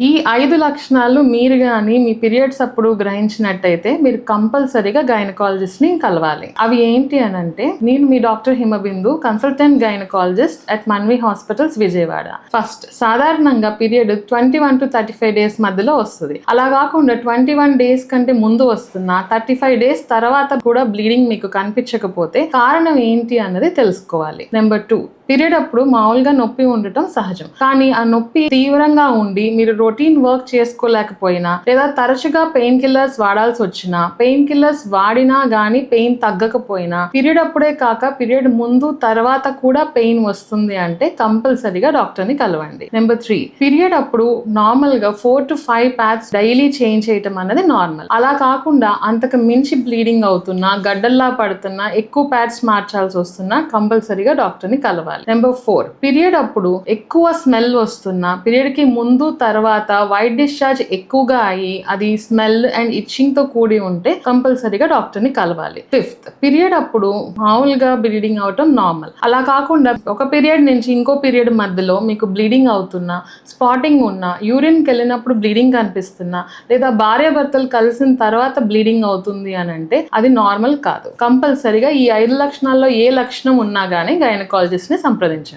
ఈ ఐదు లక్షణాలు మీరు కానీ మీ పీరియడ్స్ అప్పుడు గ్రహించినట్టయితే మీరు కంపల్సరీగా గైనకాలజిస్ట్ని కలవాలి. అవి ఏంటి అని అంటే నేను మీ doctor Himabindu consultant gynaecologist at Manvi hospitals Vijayawada. First సాధారణంగా period twenty one to thirty five days మధ్యలో వస్తుంది. అలా కాకుండా ట్వంటీ వన్ డేస్ కంటే ముందు వస్తున్నా థర్టీ ఫైవ్ డేస్ తర్వాత కూడా బ్లీడింగ్ మీకు కనిపించకపోతే కారణం ఏంటి అన్నది తెలుసుకోవాలి. నెంబర్ టూ పీరియడ్ అప్పుడు మామూలుగా నొప్పి ఉండటం సహజం. కానీ ఆ నొప్పి తీవ్రంగా ఉండి మీరు రొటీన్ వర్క్ చేసుకోలేకపోయినా లేదా తరచుగా పెయిన్ కిల్లర్స్ వాడాల్సి వచ్చినా పెయిన్ కిల్లర్స్ వాడినా గానీ పెయిన్ తగ్గకపోయినా పీరియడ్ అప్పుడే కాక పీరియడ్ ముందు తర్వాత కూడా పెయిన్ వస్తుంది అంటే కంపల్సరీగా డాక్టర్ని కలవండి. నెంబర్ త్రీ పీరియడ్ అప్పుడు నార్మల్గా four to five pads daily change చేయటం అనేది నార్మల్ అలా కాకుండా అంతకు మించి బ్లీడింగ్ అవుతున్నా గడ్డల్లా పడుతున్నా ఎక్కువ ప్యాడ్స్ మార్చాల్సి వస్తున్నా కంపల్సరీగా డాక్టర్ని కలవాలి. నెంబర్ ఫోర్ పీరియడ్ అప్పుడు ఎక్కువ స్మెల్ వస్తున్నా పీరియడ్కి ముందు తర్వాత వైట్ డిశ్చార్జ్ ఎక్కువగా అయ్యి అది స్మెల్ అండ్ ఇచ్చింగ్తో కూడి ఉంటే కంపల్సరీగా డాక్టర్ని కలవాలి. ఫిఫ్త్ పీరియడ్ అప్పుడు మామూలుగా బ్లీడింగ్ అవటం నార్మల్ అలా కాకుండా ఒక పీరియడ్ నుంచి ఇంకో పీరియడ్ మధ్యలో మీకు బ్లీడింగ్ అవుతున్నా స్పాటింగ్ ఉన్నా యూరిన్కి వెళ్ళినప్పుడు బ్లీడింగ్ కనిపిస్తున్నా లేదా భార్యాభర్తలు కలిసిన తర్వాత బ్లీడింగ్ అవుతుంది అని అంటే అది నార్మల్ కాదు. కంపల్సరీగా ఈ ఐదు లక్షణాల్లో ఏ లక్షణం ఉన్నా కానీ గైనకాలజిస్ట్ని సంప్రదించండి.